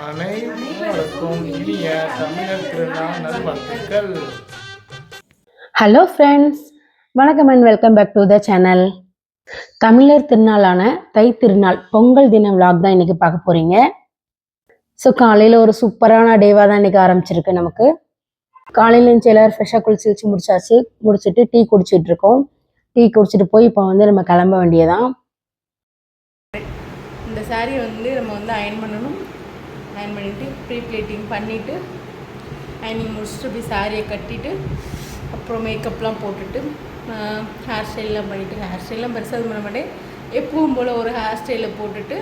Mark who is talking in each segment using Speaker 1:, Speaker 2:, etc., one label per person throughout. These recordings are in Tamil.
Speaker 1: அனைவருக்கும் இனிய தமிழர் திருநாள் நல்வாழ்த்துக்கள்.
Speaker 2: ஹலோ ஃப்ரெண்ட்ஸ் வணக்கம் and welcome back to the channel தமிழர் திருநாளான தை திருநாள் பொங்கல் தின vlog தான் இன்னைக்கு பார்க்க போறீங்க. ஸோ காலையில் ஒரு சூப்பரான டேவாக தான் இன்னைக்கு ஆரம்பிச்சிருக்கு நமக்கு. காலையில் இருந்துச்சு எல்லாரும் ஃப்ரெஷ்ஷாக குளிச்சு வச்சு முடிச்சாச்சு. முடிச்சுட்டு டீ குடிச்சிட்டு இருக்கோம். டீ குடிச்சிட்டு போய் இப்போ வந்து நம்ம கிளம்ப வேண்டியதான்
Speaker 3: இந்த saree வந்து நம்ம வந்து அயன் பண்ணணும். அயன் பண்ணிவிட்டு ப்ரீ ப்ளீட்டிங் பண்ணிவிட்டு அயனிங் முடிச்சுட்டு இப்படி சாரியை கட்டிட்டு அப்புறம் மேக்கப்லாம் போட்டுட்டு ஹேர் ஸ்டைல்லாம் பண்ணிவிட்டு ஹேர் ஸ்டைல்லாம் பெருசாக பண்ண மாட்டேன். எப்பவும் போல் ஒரு ஹேர் ஸ்டைலில் போட்டுட்டு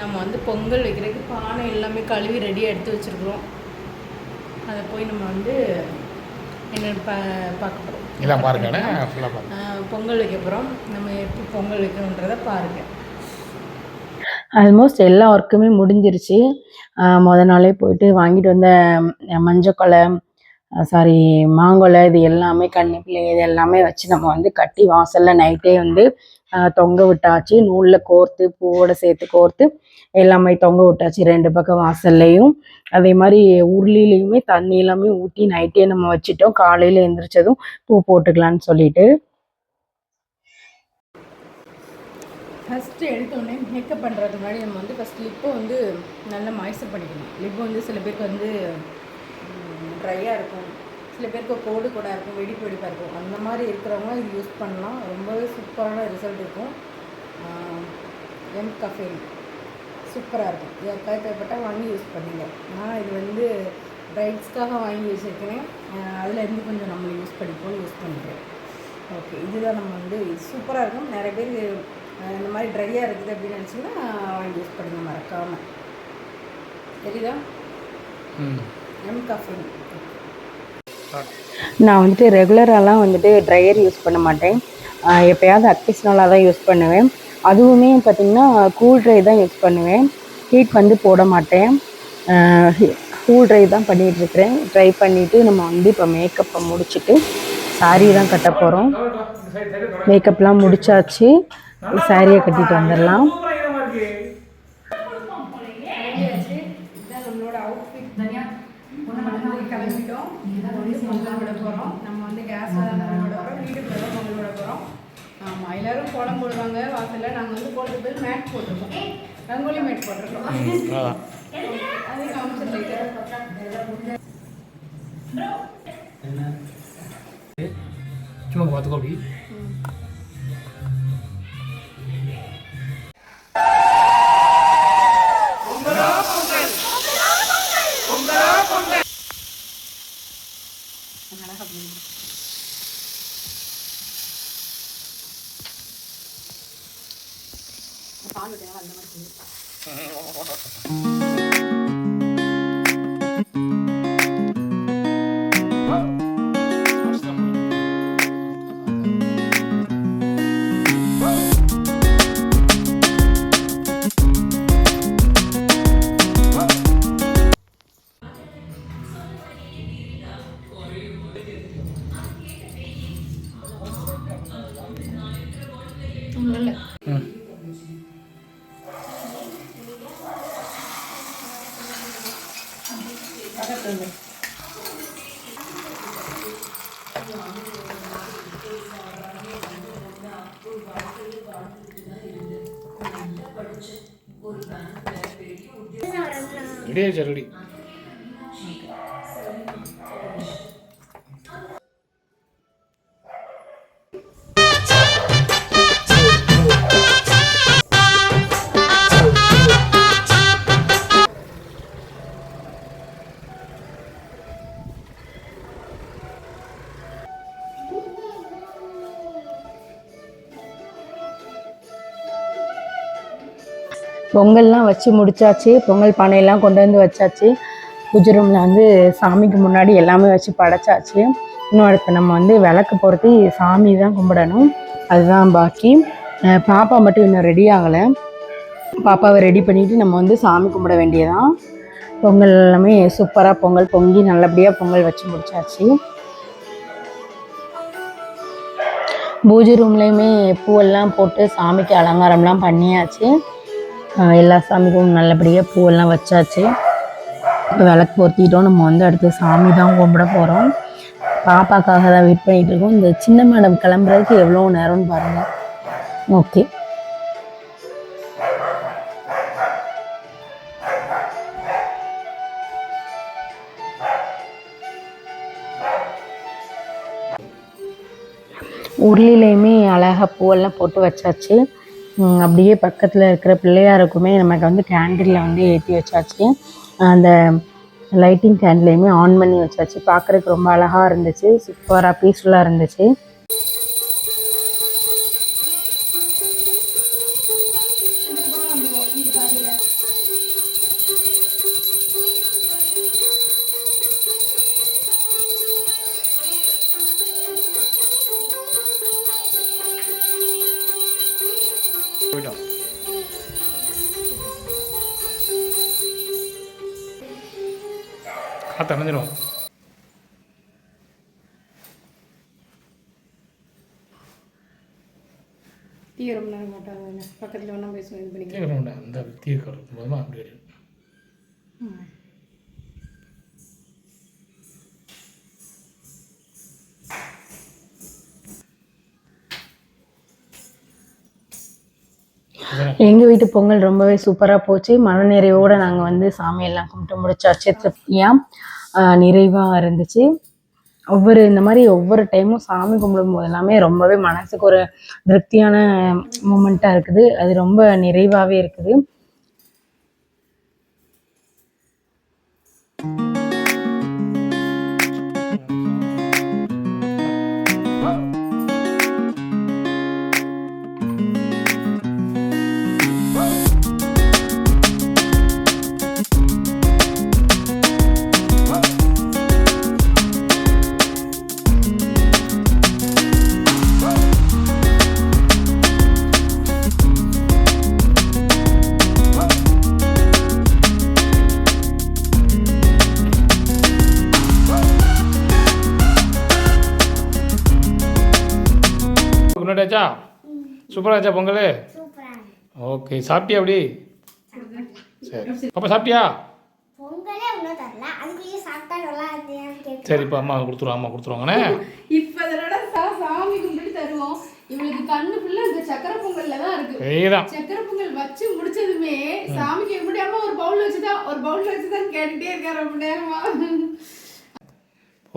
Speaker 3: நம்ம வந்து பொங்கல் வைக்கிறதுக்கு பானை எல்லாமே கழுவி ரெடியாக எடுத்து வச்சுருக்குறோம். அதை போய் நம்ம வந்து என்னென்னு பா பார்க்க போகிறோம் பொங்கல் வைக்க போகிறோம் நம்ம எப்படி பொங்கல் வைக்கணுன்றதை பாருங்கள்
Speaker 2: ஆல்மோஸ்ட் எல்லா ஒர்க்குமே முடிஞ்சிருச்சு. மொதல் முத நாளே போயிட்டு வாங்கிட்டு வந்த மஞ்சக்கொலை சாரி மாங்கொலை இது எல்லாமே கண்ணிப்பிள்ளை இது எல்லாமே வச்சு நம்ம வந்து கட்டி வாசலில் நைட்டே வந்து தொங்க விட்டாச்சு. நூலில் கோர்த்து பூவோட சேர்த்து கோர்த்து எல்லாமே தொங்க விட்டாச்சு. ரெண்டு பக்கம் வாசல்லையும். அதே மாதிரி உருளிலையுமே தண்ணி எல்லாமே ஊற்றி நைட்டே நம்ம வச்சுட்டோம். காலையில் எந்திரிச்சதும் பூ போட்டுக்கலான்னு சொல்லிட்டு.
Speaker 3: ஃபஸ்ட்டு எடுத்தோடனே மேக்கப் பண்ணுறதுக்கு முன்னாடி நம்ம வந்து ஃபஸ்ட் லிப்பை வந்து நல்லா மாய்ஸ்டர் பண்ணிக்கணும். லிப்பு வந்து சில பேருக்கு வந்து ட்ரையாக இருக்கும். சில பேருக்கு கோடு கூட இருக்கும் வெடிப்பு வெடிப்பாக இருக்கும். அந்த மாதிரி இருக்கிறவங்க இது யூஸ் பண்ணலாம். ரொம்பவே சூப்பரான ரிசல்ட் இருக்கும். எம் கஃபேன் சூப்பராக இருக்கும். இது தேவைப்பட்டால் வாங்கி யூஸ் பண்ணுங்க. நான் இது வந்து பிரைட்ஸ்க்காக வாங்கி வச்சுருக்கேன் அதுலேருந்து கொஞ்சம் நம்ம யூஸ் பண்ணிப்போம் யூஸ் பண்ணுறேன் ஓகே இதுதான் நம்ம வந்து இது சூப்பராக இருக்கும். நிறைய பேர் இந்த மாதிரி ட்ரையாக இருக்குது அப்படின்னு நினச்சிங்கன்னா வாங்கி யூஸ் பண்ணுங்க மறக்காமல் தெரியுதா? எம் கஃபின்
Speaker 2: நான் வந்துட்டு ரெகுலராலாம் வந்துட்டு ட்ரையர் யூஸ் பண்ண மாட்டேன். எப்பயாவது அக்கேஷ்னலாக தான் யூஸ் பண்ணுவேன். அதுவுமே பார்த்திங்கன்னா கூல் ட்ரை தான் யூஸ் பண்ணுவேன். ஹீட் வந்து போட மாட்டேன். கூல் ட்ரை தான் பண்ணிட்டு இருக்கிறேன். ட்ரை பண்ணிவிட்டு நம்ம வந்து இப்போ மேக்கப்பை முடிச்சுட்டு saree தான் கட்ட போகிறோம் மேக்கப்லாம் முடிச்சாச்சு. சாரியை கட்டிட்டு வந்துடலாம்.
Speaker 3: ஆமாம் எல்லோரும் கோலம் போடுவாங்க வாசலில். நாங்கள் வந்து போய் மேட் போட்டிருக்கோம். ரங்கோலி மேட் போட்டிருக்கோம். அது காமிச்சிருக்கேன்
Speaker 1: சும்மா பார்த்துக்கோ அப்படி.
Speaker 3: பால்
Speaker 1: ம்
Speaker 3: பக்கத்துல
Speaker 1: ரெடி ஆயிடுச்சு ரெடி
Speaker 2: பொங்கல்லாம் வச்சு முடிச்சாச்சு. பொங்கல் பானையெல்லாம் கொண்டு வந்து வச்சாச்சு. பூஜை ரூமில் வந்து சாமிக்கு முன்னாடி எல்லாமே வச்சு படைச்சாச்சு. இன்னும் அடுத்து நம்ம வந்து விளக்கு பொறுத்து சாமி தான் கும்பிடணும். அதுதான் பாக்கி. பாப்பா மட்டும் இன்னும் ரெடி ஆகலை. பாப்பாவை ரெடி பண்ணிவிட்டு நம்ம வந்து சாமி கும்பிட வேண்டியதான் பொங்கல் எல்லாமே சூப்பராக பொங்கல் பொங்கி நல்லபடியாக பொங்கல் வச்சு முடிச்சாச்சு. பூஜை ரூம்லேயுமே பூவெல்லாம் போட்டு சாமிக்கு அலங்காரம்லாம் பண்ணியாச்சு. எல்லா சாமிக்கும் நல்லபடியாக பூவெல்லாம் வச்சாச்சு. இப்போ விளக்கு பொருத்திட்டோம். நம்ம வந்து அடுத்து சாமி தான் கும்பிட போகிறோம் பாப்பாக்காக தான் வெயிட் பண்ணிகிட்டு இருக்கோம். இந்த சின்ன மேடம் கிளம்புறதுக்கு எவ்வளோ நேரம்னு பாருங்கள் ஓகே. உருளிலையுமே அழகாக பூவெல்லாம் போட்டு வச்சாச்சு. அப்படியே பக்கத்தில் இருக்கிற பிள்ளையாருக்குமே நமக்கு வந்து கேண்டிலில் வந்து ஏற்றி வச்சாச்சு. அந்த லைட்டிங் கேண்டிலையுமே ஆன் பண்ணி வச்சாச்சு. பார்க்குறதுக்கு ரொம்ப அழகாக இருந்துச்சு. சூப்பராக பீஸ்ஃபுல்லாக இருந்துச்சு.
Speaker 1: காற்று அணைஞ்சிடும்
Speaker 3: டீ ரொம்ப நேரம் மாட்டாங்க பக்கத்தில் வேணா பேசுவோம் இது பண்ணிக்கலாம்
Speaker 1: கேட்கணும்டா இந்த தீர்க்க போதுமா அப்படி இரு. அதான்
Speaker 2: எங்கள் வீட்டு பொங்கல் ரொம்பவே சூப்பராக போச்சு. மனநிறைவோடு நாங்கள் வந்து சாமியெல்லாம் கும்பிட்டு முடிச்சாச்சு. திருப்தியாக நிறைவாக இருந்துச்சு. ஒவ்வொரு இந்த மாதிரி ஒவ்வொரு டைமும் சாமி கும்பிடும் போது எல்லாமே ரொம்பவே மனசுக்கு ஒரு திருப்தியான மூமெண்ட்டாக இருக்குது. அது ரொம்ப நிறைவாகவே இருக்குது.
Speaker 1: முன்னாடியாச்சா சூப்பராக ஆச்சா பொங்கல்? ஓகே சாப்பிட்டியா அப்படி? சரி. பாப்பா சாப்பிட்டியா? சரிப்பா அம்மா கொடுத்துருவோம் அம்மா கொடுத்துருவாங்கண்ணே.
Speaker 3: இப்போ அதனோட சா- சாமி கும்பிட்டு தருவோம். இவளுக்கு கண்ணு ஃபுல்லா இந்த சக்கரை பொங்கல்ல தான் இருக்கு. சக்கரை பொங்கல் வச்சு முடிச்சதுமே சாமிக்கு எப்படியாம ஒரு பவுல் வச்சுதான் ஒரு பவுல் வச்சுதான் கேட்டுட்டே இருக்காரு ரொம்ப நேரமா.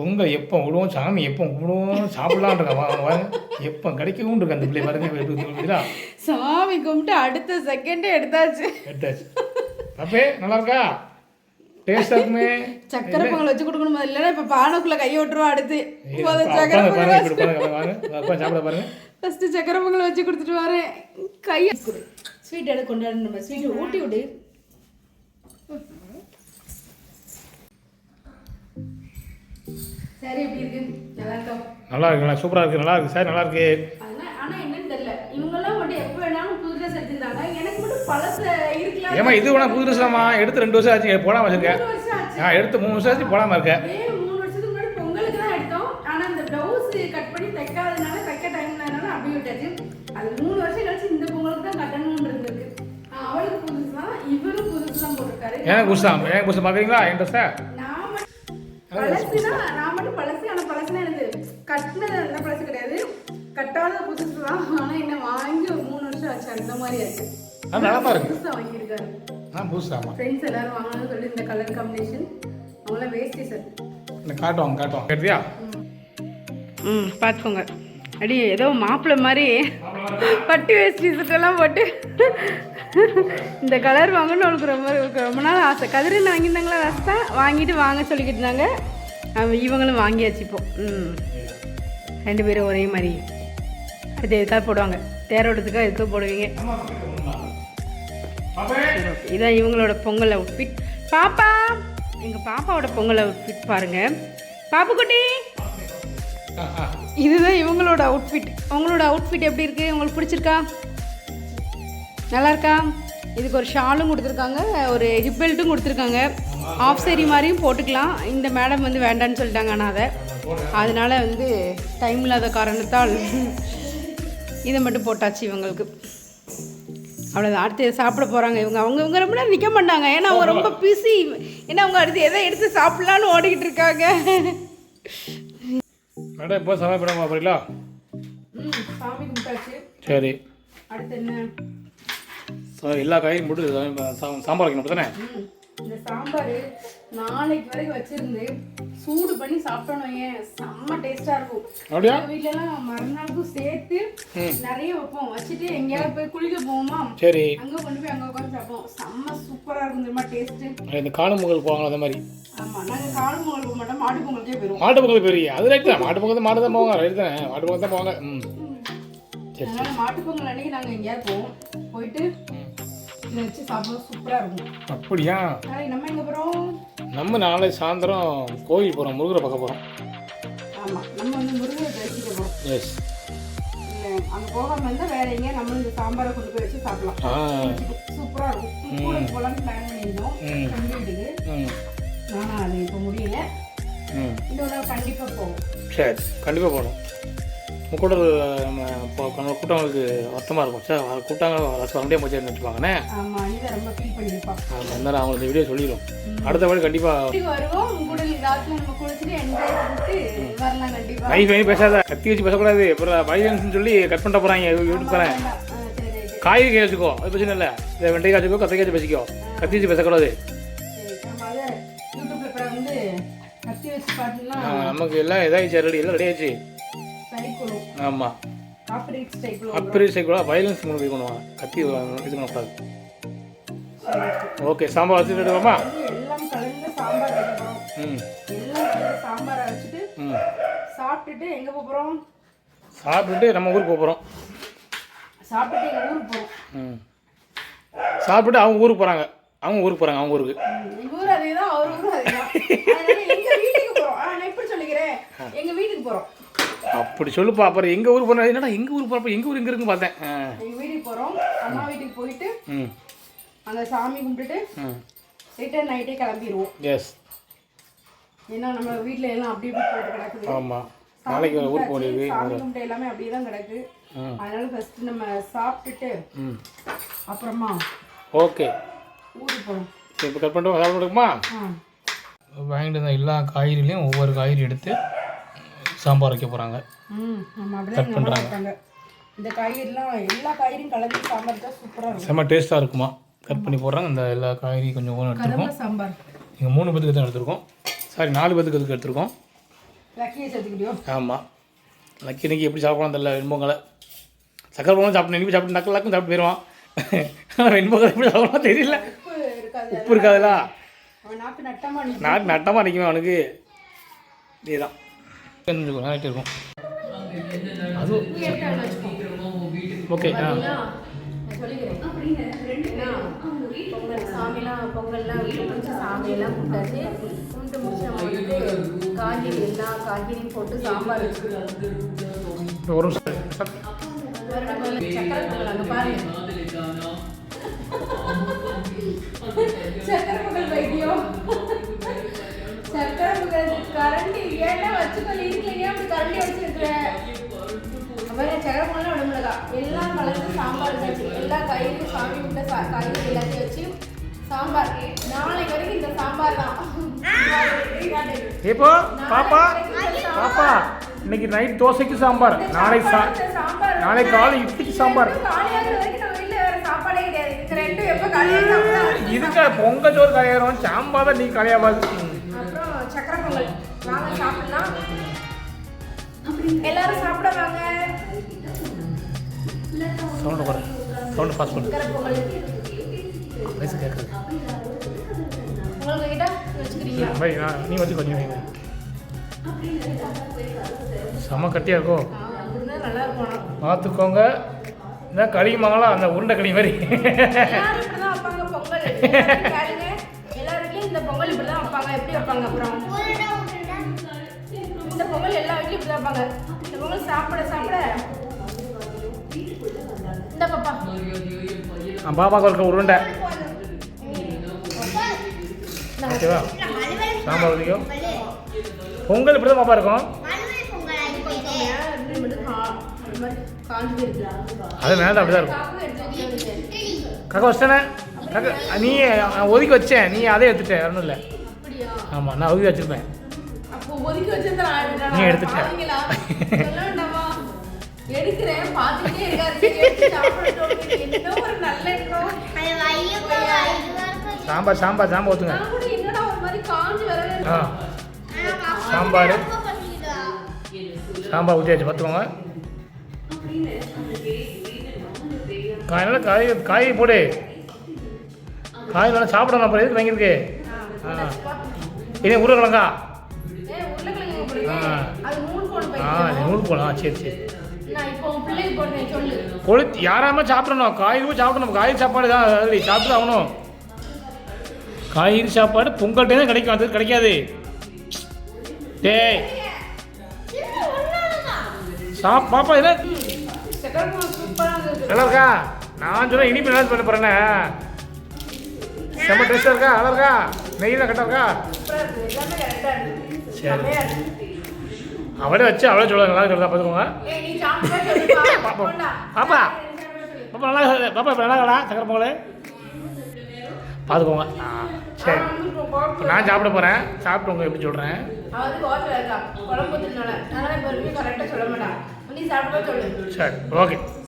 Speaker 1: பொங்கல் எப்போ விடுவோம் சாமி எப்போ விடுவோம் சாப்பிடலாம் இருக்கா எப்போ கிடைக்கவும் இருக்கு அந்த பிள்ளை. பாருங்க
Speaker 3: சாமி கும்பிட்டு அடுத்த செகண்டே எடுத்தாச்சு.
Speaker 1: எடுத்தாச்சு. அப்பே நல்லா இருக்கா இருக்குமே?
Speaker 3: சக்கரை பொங்கல் வச்சு கொடுக்கணுமா. இல்லைன்னா இப்ப பானைக்குள்ள கையை விட்டுருவா அடுத்து. சக்கரை பொங்கல்
Speaker 1: சாப்பிட பாருங்க.
Speaker 3: ஃபர்ஸ்ட் சக்கரை பொங்கல் வச்சு கொடுத்துட்டு வரேன் கையை ஸ்வீட் எடுத்து கொண்டாடு நம்ம. ஸ்வீட் ஊட்டி விடு. சரி எப்படி இருக்கு? நல்லா இருக்கா?
Speaker 1: நல்லா இருக்கு நல்லா சூப்பராக இருக்கு. நல்லா இருக்கு சார் நல்லா இருக்கு.
Speaker 3: ஆனா என்னன்னு தெரியல. இவங்கெல்லாம் மட்டும் எப்போ வேணாலும் புது ட்ரெஸ் எடுத்துக்கிறாங்க. எனக்கு மட்டும் பழச இருக்கலாம்.
Speaker 1: ஏமா இது வேணா புது ட்ரெஸ்லாமா எடுத்து ரெண்டு வருஷம் ஆச்சு போடாம வச்சிருக்கேன் நான் எடுத்து மூணு வருஷம் ஆச்சு போடாம இருக்கேன்
Speaker 3: மூணு வருஷத்துக்கு முன்னாடி பொங்கலுக்கு தான் எடுத்தோம். ஆனா இந்த பிளவுஸ் கட் பண்ணி தைக்காதனால தைக்க டைம் இல்லாதனால அப்படியே விட்டாச்சு. அது மூணு வருஷம் கழிச்சு இந்த பொங்கலுக்கு தான் கட்டணும்னு இருந்திருக்கு. ஆ, அவளுக்கு புதுசு தான் இவரும் புதுசு தான் போட்டிருக்காரு.
Speaker 1: எனக்கு புதுசா எனக்கு புதுசு. பார்க்குறீங்களா என் ட்ரெஸ்ஸை
Speaker 3: நான் மட்டும் பழசு தான் நான் மட்டும் பழசு ஆனா பழசுனா எனக்கு கட்டினது அந்த பழசு கிடையாது. கட்டாத புதுசு தான். ஆனா என்ன வாங்கி ஒரு மூணு வருஷம் ஆச்சு அந்த மாதிரி ஆச்சு.
Speaker 1: நல்லா இருக்கு.
Speaker 3: புதுசா வாங்கியிருக்காரு. ஃப்ரெண்ட்ஸ் எல்லாரும் வாங்கணும்னு சொல்லி இந்த கலர் காம்பினேஷன் அவங்களாம் வேஸ்டி சார்
Speaker 1: இந்த காட்டுவாங்க காட்டுவாங்க. எடுத்தியா
Speaker 3: ம் பார்த்துக்கோங்க. அடி ஏதோ மாப்பிள்ளை மாதிரி. பட்டு வேஷ்டி சட்டெல்லாம் போட்டு. இந்த கலர் வாங்கணும்னு அவளுக்கு ரொம்ப ரொம்ப நாள் ஆசை. கதிரின்னு வாங்கியிருந்தாங்களா ரஸ்தா வாங்கிட்டு வாங்க சொல்லிக்கிட்டு இருந்தாங்க. இவங்களும் வாங்கியாச்சு இப்போ. ம். ரெண்டு பேரும் ஒரே மாதிரி. அடுத்து எதுக்காக போடுவாங்க. தேரோட்டத்துக்காக எதுக்காக போடுவீங்க. இதான் இவங்களோட பொங்கல் அவுட்ஃபிட் பாப்பா! எங்கள் பாப்பாவோட பொங்கல் அவுட்ஃபிட் பாருங்க. பாப்புக்குட்டி இதுதான் இவங்களோட அவுட்ஃபிட் உங்களோட அவுட்ஃபிட் எப்படி இருக்குது உங்களுக்கு பிடிச்சிருக்கா? நல்லா இருக்கா இதுக்கு ஒரு ஷாலும் கொடுத்துருக்காங்க ஒரு ஹிப் பெல்ட்டும் கொடுத்துருக்காங்க. ஆஃப் சரி மாதிரியும் போட்டுக்கலாம். இந்த மேடம் வந்து வேண்டான்னு சொல்லிட்டாங்க ஆனால் அதை அதனால வந்து டைம் இல்லாத காரணத்தால் இதை மட்டும் போட்டாச்சு இவங்களுக்கு. அவ்வளோதான் அடுத்து சாப்பிட போகிறாங்க இவங்க. அவங்க இவங்க ரொம்ப நேரம் நிற்க மாட்டாங்க. ஏன்னா அவங்க ரொம்ப பிஸி ஏன்னா அவங்க அடுத்து எதை எடுத்து சாப்பிட்லான்னு ஓடிக்கிட்டு இருக்காங்க.
Speaker 1: மேடம் இப்போ சமையல் பண்ண போகிறீங்களா சரி.
Speaker 3: அடுத்து என்ன?
Speaker 1: எல்லா காயும் போட்டு சாம்பார் வைக்கணும் அப்படி தானே
Speaker 3: ம், இந்த சாம்பார் நாளைக்கு வரைக்கும் வச்சிருந்து சூடு பண்ணி சாப்பிட்டோன்னு வையேன். செம்ம டேஸ்டா இருக்கும்.
Speaker 1: அப்படியா?
Speaker 3: வீட்லலாம் மறுநாளுக்கும் சேர்த்து நிறைய வைப்போம். வச்சுட்டு எங்கேயாவது போய் குளிக்க போவோமா?
Speaker 1: சரி.
Speaker 3: அங்க கொண்டு போய் அங்க உட்காந்து சாப்பிடுவோம். செம்ம சூப்பரா இருக்கும் தெரியுமா டேஸ்ட்
Speaker 1: இந்த காணும் பொங்கல் போவாங்க அந்த மாதிரி?
Speaker 3: ஆமா நாங்க பொங்கல் போக மாட்டோம் மாட்டு பொங்கலுக்கே போயிடுவோம்
Speaker 1: மாட்டு பொங்கல் பெரிய அது ரைட் தான். மாட்டு பொங்கல் மாட்டு தான் போவாங்க. ரைட் தானே? மாட்டு பொங்கல் தான் போவாங்க. ம்.
Speaker 3: அதனால மாட்டு பொங்கல் அன்னைக்கு நாங்க எங்கேயாவது போவோம் போயிட்டு இதை வச்சு சாப்பிடுவோம் சூப்பரா இருக்கும்.
Speaker 1: அப்படியா?
Speaker 3: நாளைக்கு நம்ம எங்க போறோம்?
Speaker 1: நம்ம நாளை சாயந்தரம் கோயில் போகிறோம் முருகரை பார்க்க போகிறோம்
Speaker 3: ஆமா நம்ம வந்து முருகரை தரிசிக்க போறோம்.
Speaker 1: எஸ்
Speaker 3: அங்க போகாம இருந்தா வேற எங்கேயா நம்ம இந்த சாம்பாரை கொண்டு போய் வச்சு சாப்பிடலாம்.
Speaker 1: ஆ.
Speaker 3: சூப்பரா இருக்கும். கூட போலான்னு பிளான் பண்ணியிருந்தோம்.
Speaker 1: ம்.
Speaker 3: ஃப்ரெண்டு வீட்டுக்கு.
Speaker 1: ம்.
Speaker 3: ஆனா அது இப்போ முடியல.
Speaker 1: ம்.
Speaker 3: இன்னொரு நாள் கண்டிப்பா போவோம்.
Speaker 1: சரி கண்டிப்பாக போகணும். முக்கூடல் நம்ம இப்போ நம்ம கூட்டங்களுக்கு வருத்தமாக இருக்கும். சார் வர கூட்டாங்க வர முடியாது போச்சு நினச்சிப்பாங்கண்ணே அதனால அவங்களுக்கு இந்த வீடியோ சொல்லிடும் அடுத்த வாட்டி கண்டிப்பாக
Speaker 3: நம்ம
Speaker 1: நைஃப் வாங்கி பேசாத கத்தி வச்சு பேசக்கூடாது. அப்புறம் வைலன்ஸ்னு சொல்லி கட் பண்ணிட்டு போகிறாங்க யூடியூப் போகிறேன் காய்கறி கை வச்சுக்கோ அது பிரச்சனை இல்லை. இந்த வெண்டைக்காய் வச்சுக்கோ கத்திரிக்காய் வச்சு பேசிக்கோ. கத்தி வச்சு பேசக்கூடாது.
Speaker 3: நம்ம
Speaker 1: நமக்கு எல்லாம் இதாகிடுச்சு ரெடி எல்லாம் ரெடி ஆயிடுச்சு.
Speaker 3: சைக்கிளும்
Speaker 1: ஆமாம் அப்படி சைக்கிளாக வைலன்ஸ் கொண்டு போய் பண்ணுவாங்க கத்தி இது பண்ணக்கூடாது. ஓகே சாம்பார் வச்சுட்டு எடுக்கலாமா
Speaker 3: எல்லாம் கலந்து சாம்பார் வைக்க போறோம்
Speaker 1: ம்.
Speaker 3: எல்லாம் கலந்து சாம்பாரை வச்சுட்டு
Speaker 1: ம்.
Speaker 3: சாப்பிட்டுட்டு எங்க
Speaker 1: நம்ம ஊருக்கு போக போகிறோம்
Speaker 3: சாப்பிட்டுட்டு எங்க ஊருக்கு போறோம்.
Speaker 1: ம். சாப்பிட்டுட்டு அவங்க ஊருக்கு போகிறாங்க அவங்க ஊருக்கு போகிறாங்க அவங்க ஊருக்கு.
Speaker 3: ஊர் அவர் வீட்டுக்கு போறோம். ஆ, நான் எப்படி சொல்லிக்கிறேன். எங்க வீட்டுக்கு போறோம்.
Speaker 1: அப்படி சொல்லுப்பா அப்புறம் எங்கள் ஊருக்கு போனால் என்னடா எங்கள் ஊருக்கு போகிறப்ப எங்கள் ஊர் எங்கே இருக்குன்னு பார்த்தேன். ஆ.
Speaker 3: எங்க வீட்டுக்கு போறோம். அம்மா வீட்டுக்கு போயிட்டு
Speaker 1: ம்.
Speaker 3: அங்க சாமி கும்பிட்டுட்டு ரிட்டர்ன் நைட்டே கிளம்பிடுவோம்
Speaker 1: எஸ்
Speaker 3: ஏன்னா நம்ம வீட்ல எல்லாம் அப்படி இப்படி போட்டு கிடக்குது.
Speaker 1: ஆமாம் நாளைக்கு போக வேண்டியது
Speaker 3: சாமி கும்பிட்டு எல்லாமே அப்படியே தான் கிடக்கு. அதனால ஃபர்ஸ்ட் நம்ம சாப்பிட்டுட்டு
Speaker 1: ம்.
Speaker 3: அப்புறமா
Speaker 1: ஓகே.
Speaker 3: ஊருக்கு போறோம்.
Speaker 1: இப்போ கட் பண்ணிட்டு சாப்பிடுமா
Speaker 3: ஆ.
Speaker 1: வாங்கிட்டு வந்த எல்லா காய்கறிலையும் ஒவ்வொரு காய்கறி எடுத்து சாம்பார் வைக்க போகிறாங்க
Speaker 3: அம்மா வைப்பாங்க. இந்த காய்கறிலாம் எல்லா காய்கறியும் கலந்து சாம்பார் தான் சூப்பரா இருக்கும்.
Speaker 1: செம்ம டேஸ்ட்டாக இருக்குமா? கட் பண்ணி போடுறாங்க. இந்த எல்லா காய்கறி கொஞ்சம் கொஞ்சம் எடுத்துருக்கோம்.
Speaker 3: சாம்பார்.
Speaker 1: நீங்கள் மூணு பேத்துக்கு தான் எடுத்திருக்கோம். சாரி நாலு பேத்துக்கு எதுக்கு எடுத்திருக்கோம்?
Speaker 3: லக்கியை சேர்த்துக்கிட்டியோ?
Speaker 1: ஆமாம் லக்கி இன்னைக்கு எப்படி சாப்பிடலாம் தெரியல வெண்பொங்கலை சக்கரை பொங்கல் சாப்பிட்டு இனிமே சாப்பிட்டு நக்கல் லக்கும் சாப்பிட்டு போயிடுவான் ஆனால் வெண்பொங்கல் எப்படி சாப்பிடலாம் தெரியல.
Speaker 3: உப்பு இருக்காது
Speaker 1: உப்பு இருக்காதுல்ல?
Speaker 3: அவன் நாக்கு நட்டமா நிற்கும்
Speaker 1: நாக்கு நட்டமாக நிற்குமே இதேதான் நைட்டு இருக்கும். அது ஓகே ஆ.
Speaker 3: பொங்கல் சாமிலாம் பொங்கல்லாம் முடிச்சு சாமியெல்லாம் கும்பிட்டாச்சு. கும்பிட்டு முடிச்சு நம்ம காய்கறி போட்டு சாம்பார்
Speaker 1: ஒரு நிமிஷம்.
Speaker 3: சக்கரை பொங்கல் வைத்தியம். சக்கரை பொங்கல் கரண்டி ஏன்னா வச்சுக்கோ வீட்டில் ஏன் அப்படி கரண்டி வச்சிருக்கிறேன் அப்புறம் சக்கரை பொங்கல் உடம்புலகா எல்லாம் கலந்து சாம்பார் வச்சு எல்லா காய்கறியும் சாமி விட்ட சா காய்கறி எல்லாத்தையும் வச்சு சாம்பார். நாளைக்கு வரைக்கும் இந்த சாம்பார் தான்.
Speaker 1: இப்போ பாப்பா பாப்பா இன்னைக்கு நைட் தோசைக்கு சாம்பார். நாளை சா
Speaker 3: சாம்பார்
Speaker 1: நாளை காலை இட்லிக்கு சாம்பார். இதுக்கு பொங்க சோறு கலையாயிரும் சாம்பார் தான் நீ கலையாவாது
Speaker 3: அப்புறம் சக்கரை பொங்கல். வாங்க சாப்பிடலாம். எல்லாரும் சாப்பிட வாங்க.
Speaker 1: சவுண்டு குறை. சவுண்டு ஃபாஸ்ட் பண்ணு. வயசு கேட்குறது நீ வச்சு கொஞ்சம் வைங்க. செம கட்டியாக இருக்கும். பார்த்துக்கோங்க. இந்த களி மங்களாம் அந்த உருண்டை களி மாதிரி.
Speaker 3: பொங்கல். இந்த பொங்கல் இப்படிதான் வைப்பாங்க. எப்படி வைப்பாங்க அப்புறம்? பொங்கல் எல்லா வீட்லையும் இப்படி தான் வைப்பாங்க. இந்த பொங்கல் சாப்பிட சாப்பிட. இந்த பாப்பா.
Speaker 1: பாப்பாவுக்கு இருக்க உருண்டை. ஓகேவா? சாம்பார் வரைக்கும் பொங்கல் இப்படி தான் பாப்பா இருக்கும். அது மேலே அப்படிதான் இருக்கும்.
Speaker 3: காப்பு எடுத்து வைக்கிறது
Speaker 1: நீ ஒதுக்கி வச்சேன். நீ அதே எடுத்துட்டேன் ஒன்றும் இல்லை. ஆமாம் நான் ஒதுக்கி வச்சுருப்பேன்.
Speaker 3: ஒதுக்கி வச்சிருந்தா நான் எடுத்துட்டேனா? எடுக்கிறேன் பார்த்துக்கிட்டே இருக்காரு ஒரு நல்ல
Speaker 1: சாம்பார் சாம்பார் சாம்பார் ஊற்றுங்க சாம்பார். சாம்பார் ஊற்றியாச்சு பார்த்துக்கோங்க. காய் நல்லா காய் காய் போடு. காய் நல்லா சாப்பிடணும் அப்புறம் எதுக்கு வாங்கியிருக்கு? ஆ. இது உருளைக்கிழங்கா. ஆ. நூல் போகலாம் சரி சரி.
Speaker 3: சொல்லு.
Speaker 1: கொளுத்து யாராம சாப்பிடணும்? காய்கறி சாப்பிடணும். காய்கறி சாப்பாடு தான் சாப்பிட்டு ஆகணும். காய்கறி சாப்பாடு பொங்கல்ட்டே தான் கிடைக்கும் அது கிடைக்காது. டேய். சாப் பாப்பா என்ன?
Speaker 3: பொங்கல்
Speaker 1: நல்லா இருக்கா நான் சொன்ன இனிப்பு நல்லா பண்ண போறேனே. செம்ம டேஸ்டாக இருக்கா? நல்லா இருக்கா? நெய்யில் கரெக்டாக இருக்கு. சரி. அவளே வச்சு அவளே சொல்ல நல்லா இருக்கா பார்த்துக்கோங்க. பாப்பா. பாப்பா. பாப்பா நல்லா? பாப்பா இப்போ நல்லா இருக்கா சக்கரை பொங்கல் பார்த்துக்கோங்க. சரி. நான் சாப்பிட போகிறேன் சாப்பிட்டு உங்களுக்கு எப்படி சொல்கிறேன் சரி ஓகே.